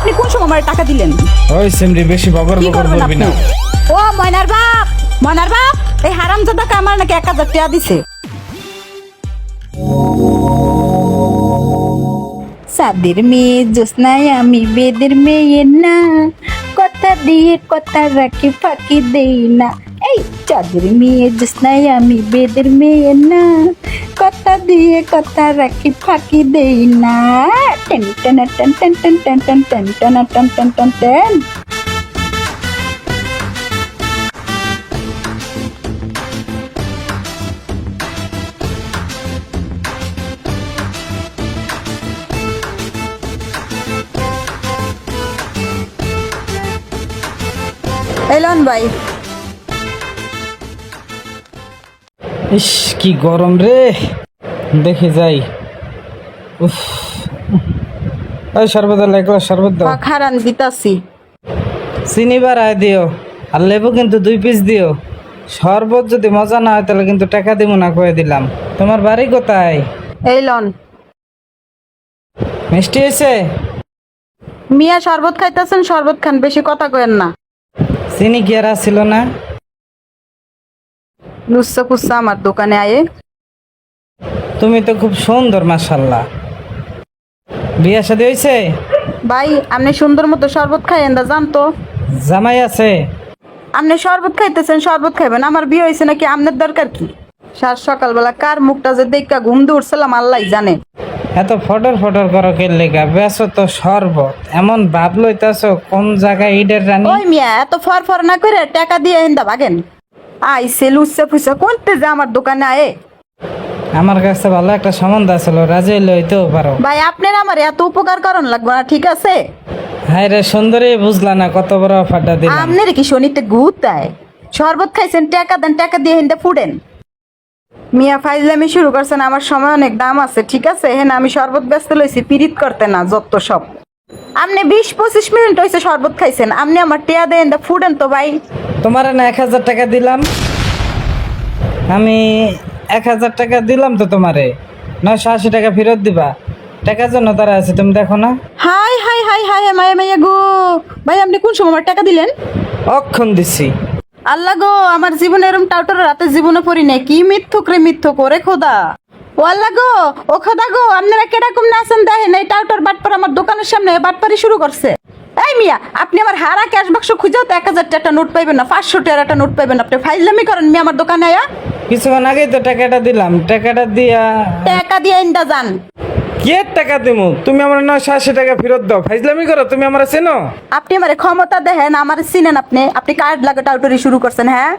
আপনি কোন সময় আমার টাকা দিলেন? ওই সিমরি বেশি বকর বকর করবি না। ও ময়নার বাপ! ময়নার বাপ! এই হারাম জাদাকে আমার নাকি এক হাজার টাকা দিছে। সাদের মেয়ে জোসনায় আমি বেদের মেয়ে না। কথা দিয়ে কথা রাখি ফাঁকি দেই না। চাঁদের মেয়ে জোসনায় আমি বেদের মেয়ে না কথা দিয়ে কথা রাখি ফাঁকি দেই না ten ten ten ten ten ten ten ten ten ten ten ten ten Elon ভাই ইস কি গরম রে। দেখে যাই। উফ। ওই শরবত লাগল শরবত দাও। খারান দিতাছি চিনি বাড়ায় দিও। আর লেবু কিন্তু দুই পিস দিও। শরবত যদি মজা না হয় তাহলে কিন্তু টাকা দিব না কয়ে দিলাম। তোমার বাড়ি কোথায়? এলন মিষ্টি হয়েছে? মিয়া শরবত খাইতেছেন শরবত খান। বেশি কথা কয়েন না। চিনি কি আর ছিল না? লুচ্ছা কুচ্ছা আমার দোকানে আয়ে। তুমি তো খুব সুন্দর মাসাল্লাহ বিয়া শাদী হয়েছে ভাই আপনি সুন্দর মতো শরবত খাইয়েন দা জানতো। জামাই আছে? আপনি শরবত খাইতেছেন শরবত খাইবেন আমার বিয়ে হয়েছে নাকি আপনার দরকার কি? সার সকালবেলা কার মুখটা যে দেখা ঘুম দিয়ে উঠছিলাম আল্লাহ জানে। এত ফটর ফটর করো কে লেগা বেসো তো শরবত। এমন ভাব লইতাছ কোন জায়গায় ইডের রানী? ওই মিয়া এত ফর ফর না করে টাকা দিয়ে এন্দা ভাগেন। আইসে লুচ্ছা ফুচা কোনতে যে আমার দোকানে আয়ে? আমার কাছে ভালো একটা সম্বন্ধ আছিল রাজি লইতেও পারো। ভাই আপনার আমার এত উপকার করণ লাগবে না ঠিক আছে? হাই রে সুন্দরী বুঝলা না কত বড় অফারটা দিলাম। আপনার কি শনিতে গুত দেয়? শরবত খাইছেন টাকা দেন টাকা দিয়ে হিন্দে ফুডেন মিয়া ফাইজলামি শুরু করছেন আমার সময় অনেক দাম আছে ঠিক আছে? হ্যাঁ আমি শরবত ব্যস্ত লইছি পিরিত করতে না যত সব। আপনি বিশ পঁচিশ মিনিট হয়েছে শরবত খাইছেন। আপনি আমার টিয়া দেন দা ফুডেন তো ভাই। তোমার না এক হাজার টাকা দিলাম। আমি এক হাজার টাকা দিলাম তো তোমারে। নয়শো আশি টাকা ফেরত দিবা। টাকার জন্য তারা আছে তুমি দেখো না। হাই হাই হাই হাই মায়া মাইয়া গো। ভাই আপনি কোন সময় আমার টাকা দিলেন? অক্ষণ দিছি। আল্লাহ গো আমার জীবনে এরম টাউটার রাতে জীবনে পড়ি নাই। কি মিথ্যুক রে মিথ্যুক ওরে খোদা। ও আল্লাহ গো ও খোদা গো আপনারা কীরকম নাচেন দেখেন এই টাউটার বাটপার আমার দোকানের সামনে বাটপারি শুরু করছে। এই মিয়া আপনি আমার হারা ক্যাশ বাক্স খুঁজেও তো এক হাজার টাকা নোট পাইবেন না পাঁচশো টাকা নোট পাইবেন আপনি ফাইজলামি করেন মিয়া আমার দোকানে আয়া। কিছুক্ষণ আগেই তো টাকাটা দিলাম টাকাটা দিয়া টাকা দিয়ে ইন্দা যান। কে টাকা দিমু? তুমি আমার নয়শো আশি টাকা ফেরত দাও ফাইজলামি করো তুমি আমার চেনো? আপনি আমার ক্ষমতা দেখেন আমার চিনেন আপনি আপনি কার্ড লাগে টাউটারি শুরু করছেন হ্যাঁ?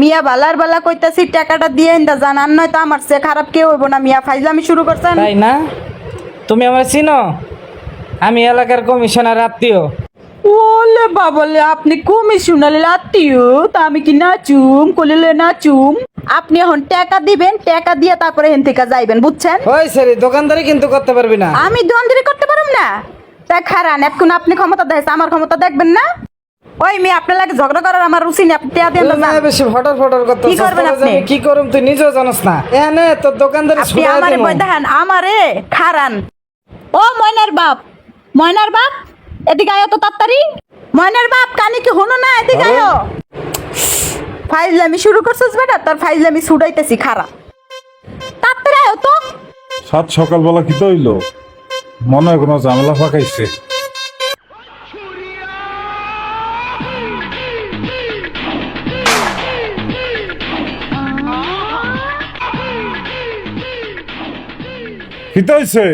মিয়া বালার বালা কইতাছি টাকাটা দিয়ে ইন্দা যান আর নয়তো আমার সে খারাপ কেউ হইব না। মিয়া ফাইজলামি শুরু করছেন। তাই না? তুমি আমার চিনো? আমি এলাকার কমিশনার আত্মীয়। ওলে বাবলে আপনি কমিশনার আত্মীয়? তা আমি কি নাচুম? কলিলে নাচুম? আপনি এখন টাকা দিবেন টাকা দিয়ে তারপরে হেন থেকে যাইবেন বুঝছেন? ওই সরি দোকানদারি কিন্তু করতে পারবি না। আমি দোকানদারি করতে পারুম না? তা খারান এখন আপনি ক্ষমতা দেখেছে আমার ক্ষমতা দেখবেন না? ওই মেয়ে আপনার লাগে ঝগড়া করার আমার রুচি নেই আপনি না বেশি ফটর ফটর করতে কি করবেন আপনি? কি করুম তুই নিজেও জানাস না। এনে তোর দোকানদারি আপনি আমারে বই দেখেন আমারে খারান। ও ময়নার বাপ ময়নার বাপ এদিকে আয়ো তো তাড়াতাড়ি। ময়নার বাপ কানে কি হনো না এদিকে আয়ো। ফাইজলামি শুরু করছিস বেটা তোর ফাইজলামি ছুটাইতেছি খারাপ। তাড়াতাড়ি আয়ো তো। সাত সকালবেলা কি তো হইল মনে হয় কোনো ঝামেলা ফাঁকাইছে তো হইছে?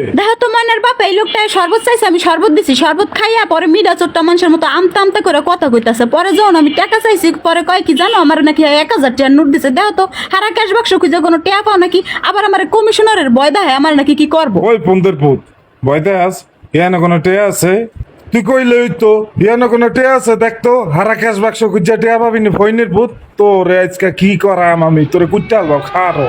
তো ময়নার বাপ এই লোকটা শরবত চাইছে আমি শরবত দিছি শরবত খাইয়া পরে মিডা চোট্টা মানুষের মতো আমতা আমতা করে কথা কইতাছে। পরে যখন আমি টাকা চাইছি পরে কয় কি জানো আমার নাকি এক হাজার টাকা নোট দিছে। দেখো তো হারা ক্যাশ বাক্স খুঁজে কোনো টেয়া পাও নাকি? আবার আমার কমিশনারের বয় দেখায় আমার নাকি কি করব? ওই পুন্দের পুত বইতে আস ইয়ানে কোনো টে আছে? তুই কইলে ওই তো ইয়ানে কোনো টে আছে? দেখতো হারা ক্যাশ বাক্স কুজ্জা টেয়া পাবি নি ফইনের পুত। তোরে আজকে কি করাম আমি? তোরে বাব খারো।